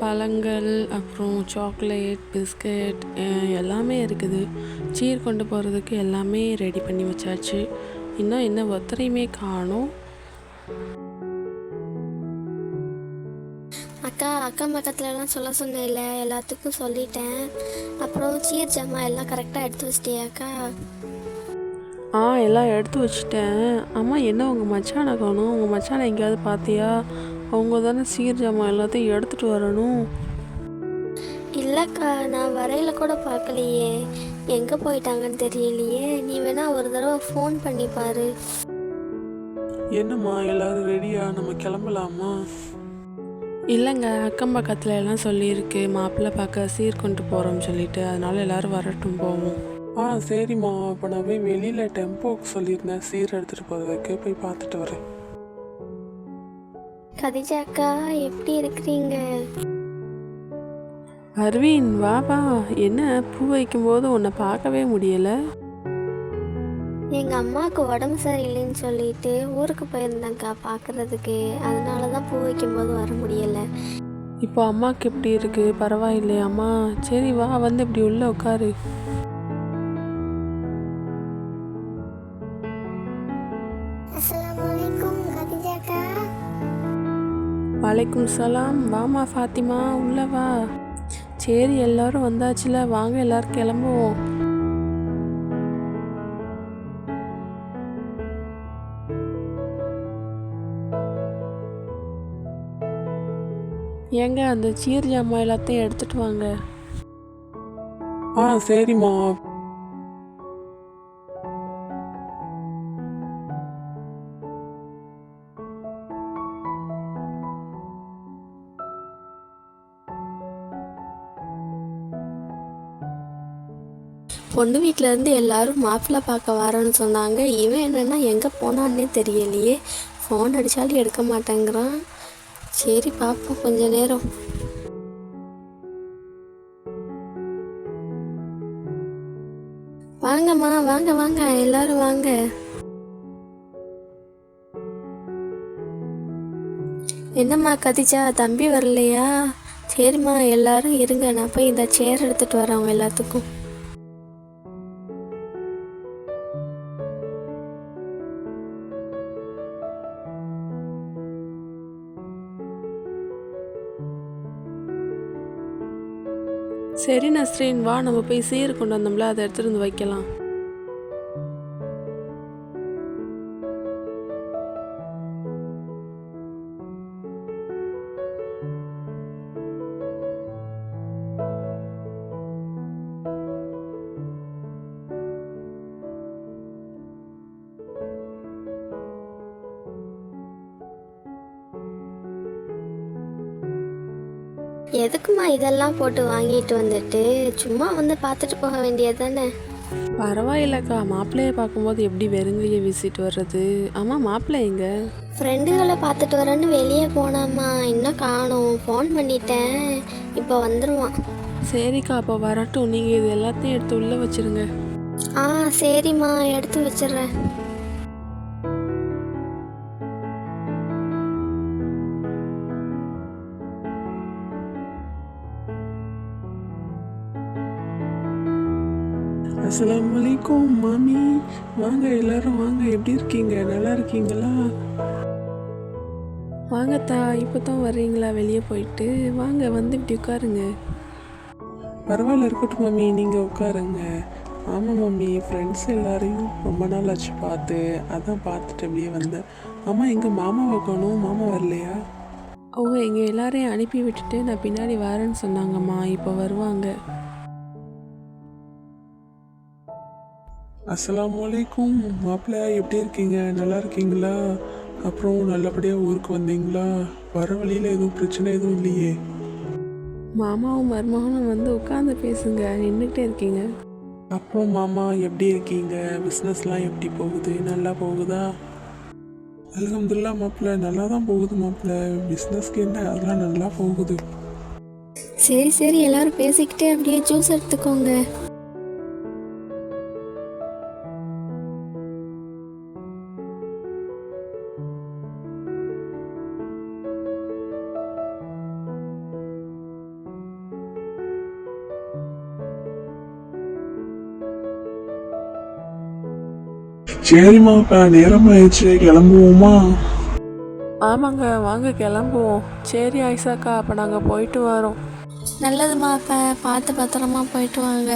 பழங்கள் அப்புறம் chocolate biscuit எல்லாமே இருக்குது. சீர் கொண்டு போகிறதுக்கு எல்லாமே ரெடி பண்ணி வச்சாச்சு. இன்னும் என்ன ஒத்தரையுமே காணும். அக்கா அக்கம் பக்கத்துலலாம் சொல்ல சொன்னேன்ல எல்லாத்துக்கும் சொல்லிட்டேன். அப்புறம் சீர் ஜாமா எல்லாம் கரெக்டாக எடுத்து வச்சிட்டியாக்கா ஆ எல்லாம் எடுத்து வச்சிட்டேன். அம்மா என்ன உங்கள் மச்சானை காணும்? உங்கள் மச்சானை எங்கேயாவது பார்த்தியா அவங்க தானே சீர் ஜாமான் எல்லாத்தையும் எடுத்துகிட்டு வரணும். இல்லைக்கா நான் வரையில கூட பார்க்கலையே. எங்கே போயிட்டாங்கன்னு தெரியலையே. நீ வேணா ஒரு தடவை ஃபோன் பண்ணி பாரு. என்னம்மா எல்லாரும் ரெடியா நம்ம கிளம்பலாமா? இல்லைங்க அக்கம் பக்கத்தில் எல்லாம் சொல்லியிருக்கு. மாப்பிள்ளை பார்க்க சீர் கொண்டு போகிறோம்னு சொல்லிட்டு. அதனால எல்லாரும் வரட்டும் போவோம். ஆ சரிம்மா. அப்போ நான் போய் வெளியில் டெம்போக்கு சொல்லியிருந்தேன். சீர் எடுத்துகிட்டு போகிறதுக்கு போய் பார்த்துட்டு வரேன். கதிஜா அக்கா எப்படி இருக்கிறீங்க? அரவிந்த் வா வா. என்ன பூ வைக்கும்போது உன்னை பார்க்கவே முடியலை? எங்கள் அம்மாவுக்கு உடம்பு சரியில்லைன்னு சொல்லிட்டு ஊருக்கு போயிருந்தேங்க்கா பார்க்கறதுக்கு. அதனால தான் பூ வைக்கும்போது வர முடியலை. இப்போ அம்மாவுக்கு எப்படி இருக்கு? பரவாயில்லையா அம்மா சரி வா வந்து இப்படி உள்ள உட்காரு. வலைக்கும் சலாம். வாமா ஃபாத்திமா உள்ளவா சரி எல்லாரும் வந்தாச்சுல. வாங்க எல்லாரும் கிளம்புவோம். ஏங்க அந்த சீர் ஜாமான் எல்லாத்தையும் எடுத்துட்டு வாங்க. ஆ சரிம்மா. பொண்ணு வீட்டில் இருந்து எல்லாரும் மாப்பிள்ளை பார்க்க வரேன்னு சொன்னாங்க. இவன் என்னென்னா எங்கே போனான்னே தெரியலையே. ஃபோன் அடித்தாலும் எடுக்க மாட்டேங்கிறான். சரி பார்ப்போம். கொஞ்ச நேரம். வாங்கம்மா வாங்க வாங்க. எல்லாரும் வாங்க. என்னம்மா கதிச்சா தம்பி வரலையா? சரிம்மா எல்லாரும் இருங்க. நான் போய் இந்த சேர் எடுத்துட்டு வரேன் அவங்க எல்லாத்துக்கும். சரி நஸ்ரீன் வா நம்ம போய் சீர் கொண்டு வந்தோம்ல அதை எடுத்துகிட்டு வந்து வைக்கலாம். எதுக்குமா இதெல்லாம் போட்டு வாங்கிட்டு வந்துட்டு? சும்மா வந்து பார்த்துட்டு போக வேண்டியது தானே பரவாயில்லக்கா. மாப்பிள்ளையை பார்க்கும்போது எப்படி வெறுங்கையை வீசிட்டு வர்றது? ஆமாம் மாப்பிள்ளை எங்க? ஃப்ரெண்டுகளை பார்த்துட்டு வரேன்னு வெளியே போனாம்மா. இன்னும் காணோம். ஃபோன் பண்ணிட்டேன். இப்போ வந்துடுவான் சரிக்கா அப்போ வரட்டும். நீங்கள் இது எல்லாத்தையும் எடுத்து உள்ளே வச்சிருங்க. ஆ சரிம்மா. எடுத்து வச்சிடுறேன். அஸ்ஸலாமு அலைக்கும் மாமி வாங்க எல்லாரும் வாங்க. எப்படி இருக்கீங்க? நல்லா இருக்கீங்களா? வாங்கத்தா இப்போ தான் வர்றீங்களா? வெளியே போயிட்டு. வாங்க வந்து இப்படி உட்காருங்க. பரவாயில்ல இருக்கட்டும் மாமி நீங்கள் உட்காருங்க. ஆமாம் மம்மி. ஃப்ரெண்ட்ஸ் எல்லாரையும் ரொம்ப நாள் ஆச்சு பார்த்து. அதான் பார்த்துட்டு அப்படியே வந்தேன். ஆமாம் எங்கள் மாமாவை காணோம் மாமா வரலையா? அவங்க எங்கள் எல்லாரையும் அனுப்பி விட்டுட்டு நான் பின்னாடி வரேன்னு சொன்னாங்கம்மா. இப்போ வருவாங்க. அஸ்ஸலாமு அலைக்கும். மாப்பிள்ளை எப்படி இருக்கீங்க? நல்லா இருக்கீங்களா? அப்புறம் நல்லபடியாக ஊருக்கு வந்தீங்களா? வர வழியில் எதுவும் பிரச்சனை எதுவும் இல்லையே. மாமாவும் மருமகனும் வந்து உட்காந்து பேசுங்க. நின்றுக்கிட்டே இருக்கீங்க. அப்புறம் மாமா எப்படி இருக்கீங்க? பிஸ்னஸ்லாம் எப்படி போகுது? நல்லா போகுதா? அல்ஹம்துலில்லா மாப்பிள்ள நல்லா தான் போகுது மாப்பிள்ள பிஸ்னஸ்க்கு என்ன? அதெல்லாம் நல்லா போகுது. சரி சரி. எல்லாரும் பேசிக்கிட்டே அப்படியே ஜூஸ் எடுத்துக்கோங்க. சரிம்மா இப்போ நேரம் ஆயிடுச்சு. கிளம்புவோமா? ஆமாங்க வாங்க கிளம்புவோம். சரி ஐசாக்கா அப்போ நாங்கள் போயிட்டு வரோம். நல்லதுமா அப்போ பார்த்து பத்திரமா போயிட்டு வாங்க.